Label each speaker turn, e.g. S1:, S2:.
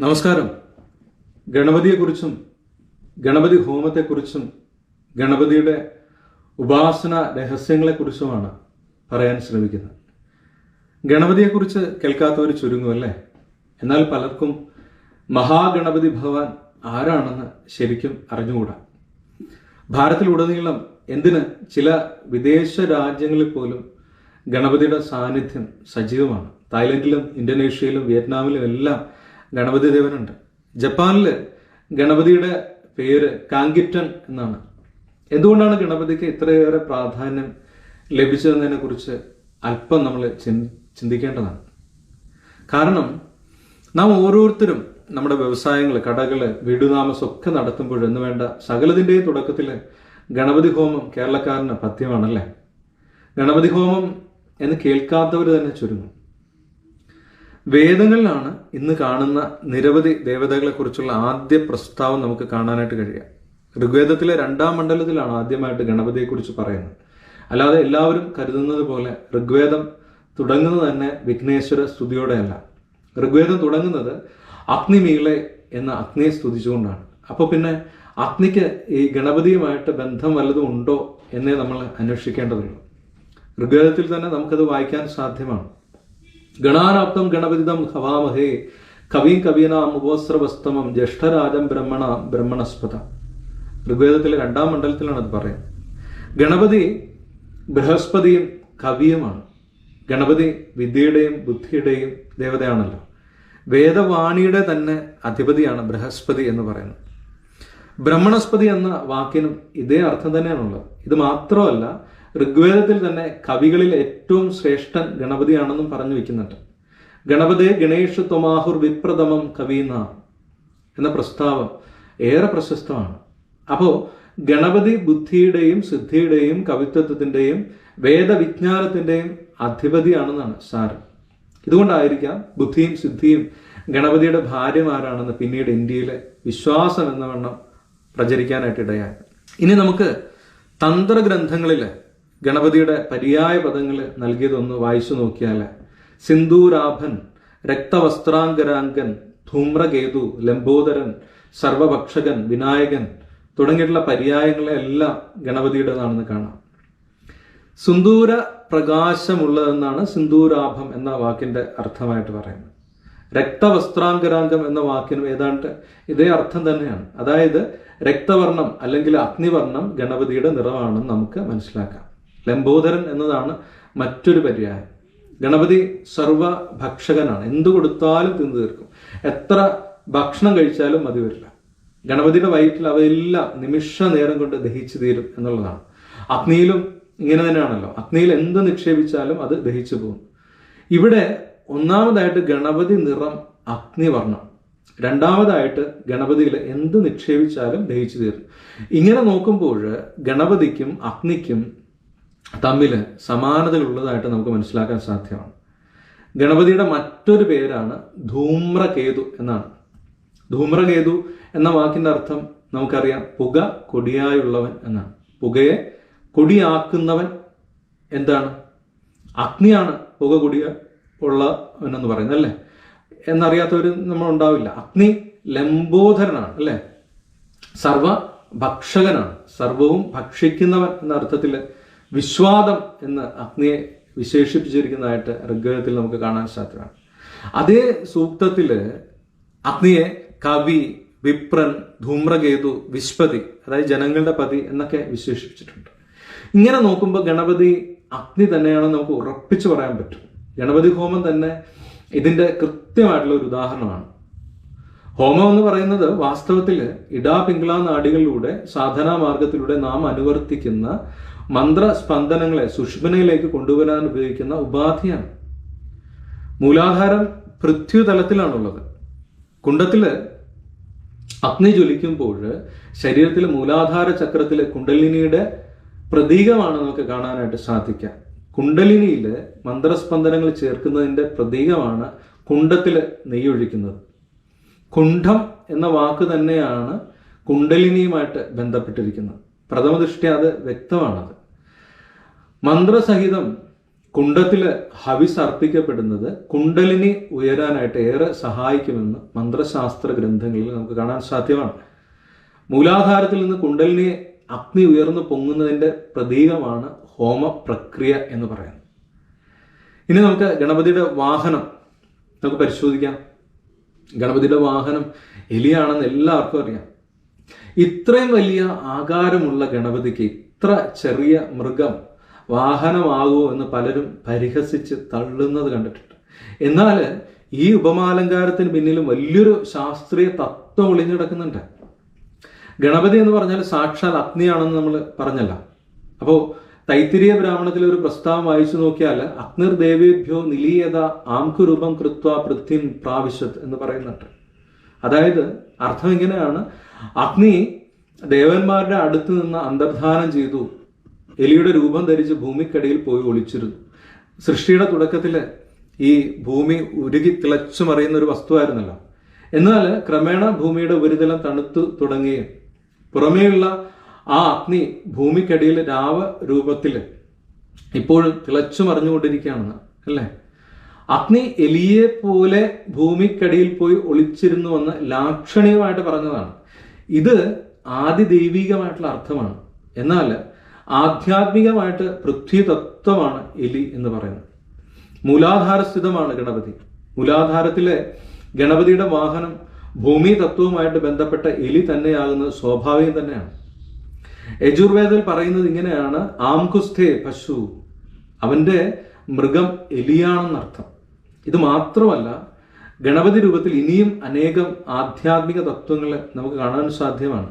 S1: നമസ്കാരം. ഗണപതിയെക്കുറിച്ചും ഗണപതി ഹോമത്തെക്കുറിച്ചും ഗണപതിയുടെ ഉപാസന രഹസ്യങ്ങളെക്കുറിച്ചുമാണ് പറയാൻ ശ്രമിക്കുന്നത്. ഗണപതിയെക്കുറിച്ച് കേൾക്കാത്തവർ ചുരുങ്ങുമല്ലേ എന്നാൽ പലർക്കും മഹാഗണപതി ഭഗവാൻ ആരാണെന്ന് ശരിക്കും അറിഞ്ഞുകൂടാ. ഭാരതത്തിലുടനീളം എന്തിന് ചില വിദേശ രാജ്യങ്ങളിൽ പോലും ഗണപതിയുടെ സാന്നിധ്യം സജീവമാണ്. തായ്ലൻഡിലും ഇന്തോനേഷ്യയിലും വിയറ്റ്നാമിലും എല്ലാം ഗണപതി ദേവനുണ്ട്. ജപ്പാനിൽ ഗണപതിയുടെ പേര് കാങ്കിറ്റൻ എന്നാണ്. എന്തുകൊണ്ടാണ് ഗണപതിക്ക് ഇത്രയേറെ പ്രാധാന്യം ലഭിച്ചതെന്നതിനെ കുറിച്ച് അല്പം നമ്മൾ ചിന്തിക്കേണ്ടതാണ്. കാരണം നാം ഓരോരുത്തരും നമ്മുടെ വ്യവസായങ്ങൾ കടകൾ വീടുതാമസമൊക്കെ നടത്തുമ്പോൾ എന്ന് വേണ്ട സകലതിന്റെയും തുടക്കത്തിൽ ഗണപതി ഹോമം കേരളക്കാരന് പഥ്യമാണല്ലേ ഗണപതി ഹോമം എന്ന് കേൾക്കാത്തവർ തന്നെ ചുരുങ്ങും. വേദങ്ങളിലാണ് ഇന്ന് കാണുന്ന നിരവധി ദേവതകളെ കുറിച്ചുള്ള ആദ്യ പ്രസ്താവം നമുക്ക് കാണാനായിട്ട് കഴിയുക. ഋഗ്വേദത്തിലെ രണ്ടാം മണ്ഡലത്തിലാണ് ആദ്യമായിട്ട് ഗണപതിയെക്കുറിച്ച് പറയുന്നത്. അല്ലാതെ എല്ലാവരും കരുതുന്നത് പോലെ ഋഗ്വേദം തുടങ്ങുന്നത് തന്നെ വിഘ്നേശ്വര സ്തുതിയോടെയല്ല. ഋഗ്വേദം തുടങ്ങുന്നത് അഗ്നിമീളെ എന്ന അഗ്നിയെ സ്തുതിച്ചുകൊണ്ടാണ്. അപ്പോൾ പിന്നെ അഗ്നിക്ക് ഈ ഗണപതിയുമായിട്ട് ബന്ധം വല്ലതും ഉണ്ടോ എന്നേ നമ്മൾ അന്വേഷിക്കേണ്ടതുള്ളൂ. ഋഗ്വേദത്തിൽ തന്നെ നമുക്കത് വായിക്കാൻ സാധ്യമാണ്. ഗണാനാപ്തം ഗണപതിതം ഹവാമഹേ. കവീം കവീനാം ഉപോസ്രവസ്തമം ജ്യേഷ്ഠരാജം ബ്രഹ്മണ ബ്രഹ്മണസ്പത. ഋഗ്വേദത്തിലെ രണ്ടാം മണ്ഡലത്തിലാണ് അത് പറയുന്നത്. ഗണപതി ബൃഹസ്പതിയും കവിയുമാണ്. ഗണപതി വിദ്യയുടെയും ബുദ്ധിയുടെയും ദേവതയാണല്ലോ. വേദവാണിയുടെ തന്നെ അധിപതിയാണ് ബൃഹസ്പതി എന്ന് പറയുന്നത്. ബ്രഹ്മണസ്പതി എന്ന വാക്കിനും ഇതേ അർത്ഥം തന്നെയാണുള്ളത്. ഇത് മാത്രമല്ല ഋഗ്വേദത്തിൽ തന്നെ കവികളിൽ ഏറ്റവും ശ്രേഷ്ഠൻ ഗണപതിയാണെന്നും പറഞ്ഞു വെക്കുന്നുണ്ട്. ഗണപതേ ഗണേഷ് തൊമാഹുർ വിപ്രഥമം കവീന എന്ന പ്രസ്താവം ഏറെ പ്രശസ്തമാണ്. അപ്പോൾ ഗണപതി ബുദ്ധിയുടെയും സിദ്ധിയുടെയും കവിത്വത്തിന്റെയും വേദവിജ്ഞാനത്തിന്റെയും അധിപതിയാണെന്നാണ് സാരം. ഇതുകൊണ്ടായിരിക്കാം ബുദ്ധിയും സിദ്ധിയും ഗണപതിയുടെ ഭാര്യമാരാണെന്ന് പിന്നീട് ഇന്ത്യയിലെ വിശ്വാസം എന്ന വണ്ണം പ്രചരിക്കാനായിട്ട് ഇടയായി ഇനി നമുക്ക് തന്ത്രഗ്രന്ഥങ്ങളിൽ ഗണപതിയുടെ പര്യായ പദങ്ങൾ നൽകിയതൊന്ന് വായിച്ചു നോക്കിയാൽ സിന്ദൂരാഭൻ രക്തവസ്ത്രാംഗരാംഗൻ ധൂമ്രകേതു ലംബോദരൻ സർവഭക്ഷകൻ വിനായകൻ തുടങ്ങിയിട്ടുള്ള പര്യായങ്ങളെല്ലാം ഗണപതിയുടേതാണെന്ന് കാണാം. സിന്ദൂര പ്രകാശമുള്ളതെന്നാണ് സിന്ദൂരാഭം എന്ന വാക്കിന്റെ അർത്ഥമായിട്ട് പറയുന്നത്. രക്തവസ്ത്രാംഗരാംഗം എന്ന വാക്കിനും ഏതാണ്ട് ഇതേ അർത്ഥം തന്നെയാണ്. അതായത് രക്തവർണം അല്ലെങ്കിൽ അഗ്നിവർണം ഗണപതിയുടെ നിറമാണെന്ന് നമുക്ക് മനസ്സിലാക്കാം. ലംബോദരൻ എന്നതാണ് മറ്റൊരു പര്യായം. ഗണപതി സർവഭക്ഷകനാണ്. എന്തു കൊടുത്താലും തിന്നു തീർക്കും. എത്ര ഭക്ഷണം കഴിച്ചാലും മതി വരില്ല. ഗണപതിയുടെ വയറ്റിൽ അവയെല്ലാം നിമിഷ നേരം കൊണ്ട് ദഹിച്ചു തീരും എന്നുള്ളതാണ്. അഗ്നിയിലും ഇങ്ങനെ തന്നെയാണല്ലോ. അഗ്നിയിൽ എന്ത് നിക്ഷേപിച്ചാലും അത് ദഹിച്ചു പോകും. ഇവിടെ ഒന്നാമതായിട്ട് ഗണപതി നിറം അഗ്നിവർണം രണ്ടാമതായിട്ട് ഗണപതിയിൽ എന്ത് നിക്ഷേപിച്ചാലും ദഹിച്ചു തീരും. ഇങ്ങനെ നോക്കുമ്പോൾ ഗണപതിക്കും അഗ്നിക്കും തമ്മിൽ സമാനതകളുള്ളതായിട്ട് നമുക്ക് മനസ്സിലാക്കാൻ സാധ്യമാണ്. ഗണപതിയുടെ മറ്റൊരു പേരാണ് ധൂമ്രകേതു എന്നാണ്. ധൂമ്രകേതു എന്ന വാക്കിന്റെ അർത്ഥം നമുക്കറിയാം പുക കൊടിയായുള്ളവൻ എന്നാണ്. പുകയെ കൊടിയാക്കുന്നവൻ എന്താണ്? അഗ്നിയാണ് പുക കൊടിയ ഉള്ളവൻ എന്ന് പറയുന്നത് അല്ലേ? എന്നറിയാത്തവർ നമ്മൾ ഉണ്ടാവില്ല. അഗ്നി ലംബോധരനാണ് അല്ലേ? സർവ ഭക്ഷകനാണ്. സർവവും ഭക്ഷിക്കുന്നവൻ എന്ന അർത്ഥത്തിൽ വിശ്വാദം എന്ന് അഗ്നിയെ വിശേഷിപ്പിച്ചിരിക്കുന്നതായിട്ട് ഋഗ്വേദത്തിൽ നമുക്ക് കാണാൻ സാധ്യമാണ്. അതേ സൂക്തത്തിൽ അഗ്നിയെ കവി വിപ്രൻ ധൂമ്രകേതു വിശ്വതി അതായത് ജനങ്ങളുടെ പതി എന്നൊക്കെ വിശേഷിപ്പിച്ചിട്ടുണ്ട്. ഇങ്ങനെ നോക്കുമ്പോൾ ഗണപതി അഗ്നി തന്നെയാണെന്ന് നമുക്ക് ഉറപ്പിച്ചു പറയാൻ പറ്റും. ഗണപതി ഹോമം തന്നെ ഇതിന്റെ കൃത്യമായിട്ടുള്ള ഒരു ഉദാഹരണമാണ്. ഹോമം എന്ന് പറയുന്നത് വാസ്തവത്തിൽ ഇടാ പിങ്കള നാടികളിലൂടെ സാധനാ മാർഗത്തിലൂടെ നാം അനുവർത്തിക്കുന്ന മന്ത്രസ്പന്ദനങ്ങളെ സുഷ്മനയിലേക്ക് കൊണ്ടുവരാൻ ഉപയോഗിക്കുന്ന ഉപാധിയാണ്. മൂലാധാരം പൃഥ്വിതലത്തിലാണുള്ളത്. കുണ്ടത്തിൽ അഗ്നി ജ്വലിക്കുമ്പോൾ ശരീരത്തിലെ മൂലാധാര ചക്രത്തിലെ കുണ്ടലിനിയുടെ പ്രതീകമാണ് നമുക്ക് കാണാനായിട്ട് സാധിക്കാം കുണ്ടലിനിയിൽ മന്ത്രസ്പന്ദനങ്ങൾ ചേർക്കുന്നതിന്റെ പ്രതീകമാണ് കുണ്ടത്തിൽ നെയ്യൊഴിക്കുന്നത്. കുണ്ഠം എന്ന വാക്ക് തന്നെയാണ് കുണ്ടലിനിയുമായിട്ട് ബന്ധപ്പെട്ടിരിക്കുന്നത്. പ്രഥമ ദൃഷ്ടി അത് വ്യക്തമാണത്. മന്ത്രസഹിതം കുണ്ടത്തിൽ ഹവിസ് അർപ്പിക്കപ്പെടുന്നത് കുണ്ടലിനി ഉയരാനായിട്ട് ഏറെ സഹായിക്കുമെന്ന് മന്ത്രശാസ്ത്ര ഗ്രന്ഥങ്ങളിൽ നമുക്ക് കാണാൻ സാധ്യമാണ്. മൂലാധാരത്തിൽ നിന്ന് കുണ്ടലിനി അഗ്നി ഉയർന്നു പൊങ്ങുന്നതിന്റെ പ്രതീകമാണ് ഹോമ പ്രക്രിയ എന്ന് പറയുന്നത്. ഇനി നമുക്ക് ഗണപതിയുടെ വാഹനം നമുക്ക് പരിശോധിക്കാം. ഗണപതിയുടെ വാഹനം എലിയാണെന്ന് എല്ലാവർക്കും അറിയാം. ഇത്രയും വലിയ ആകാരമുള്ള ഗണപതിക്ക് ഇത്ര ചെറിയ മൃഗം വാഹനമാകുമോ എന്ന് പലരും പരിഹസിച്ച് തള്ളുന്നത് കണ്ടിട്ടുണ്ട്. എന്നാൽ ഈ ഉപമാലങ്കാരത്തിന് പിന്നിലും വലിയൊരു ശാസ്ത്രീയ തത്വം ഒളിഞ്ഞു കിടക്കുന്നുണ്ട്. ഗണപതി എന്ന് പറഞ്ഞാൽ സാക്ഷാൽ അഗ്നിയാണെന്ന് നമ്മൾ പറഞ്ഞല്ല. അപ്പോൾ തൈത്തിരിയ ബ്രാഹ്മണത്തിൽ ഒരു പ്രസ്താവം വായിച്ചു നോക്കിയാൽ അഗ്നിർ ദേവേഭ്യോ നിലീയത ആംകുരൂപം കൃത്വ പൃഥ്വിൻ പ്രാവശ്യത് എന്ന് പറയുന്നുണ്ട്. അതായത് അർത്ഥം ഇങ്ങനെയാണ് അഗ്നി ദേവന്മാരുടെ അടുത്ത് നിന്ന് അന്തർധാനം ചെയ്തു. എലിയുടെ രൂപം ധരിച്ച് ഭൂമിക്കടിയിൽ പോയി ഒളിച്ചിരുന്നു. സൃഷ്ടിയുടെ തുടക്കത്തിൽ ഈ ഭൂമി ഉരുകി തിളച്ചു മറിയുന്ന ഒരു വസ്തുവായിരുന്നല്ലോ. എന്നാൽ ക്രമേണ ഭൂമിയുടെ ഉപരിതലം തണുത്തു തുടങ്ങുകയും പുറമേയുള്ള ആ അഗ്നി ഭൂമിക്കടിയിൽ രാവ രൂപത്തിൽ ഇപ്പോഴും തിളച്ചു മറിഞ്ഞുകൊണ്ടിരിക്കുകയാണെന്ന് അല്ലേ? അഗ്നി എലിയെ പോലെ ഭൂമിക്കടിയിൽ പോയി ഒളിച്ചിരുന്നുവെന്ന് ലാക്ഷണികമായിട്ട് പറഞ്ഞതാണ്. ഇത് ആദി ദൈവികമായിട്ടുള്ള അർത്ഥമാണ്. എന്നാൽ ആധ്യാത്മികമായിട്ട് പൃഥ്വി തത്വമാണ് എലി എന്ന് പറയുന്നത്. മൂലാധാരസ്ഥിതമാണ് ഗണപതി. മൂലാധാരത്തിലെ ഗണപതിയുടെ വാഹനം ഭൂമി തത്വവുമായിട്ട് ബന്ധപ്പെട്ട എലി തന്നെയാകുന്നത് സ്വാഭാവികം തന്നെയാണ്. യജുർവേദത്തിൽ പറയുന്നത് ഇങ്ങനെയാണ് ആംകുസ്ഥേ പശു അവന്റെ മൃഗം എലിയാണെന്നർത്ഥം. ഇത് മാത്രമല്ല ഗണപതി രൂപത്തിൽ ഇനിയും അനേകം ആധ്യാത്മിക തത്വങ്ങൾ നമുക്ക് കാണാൻ സാധ്യമാണ്.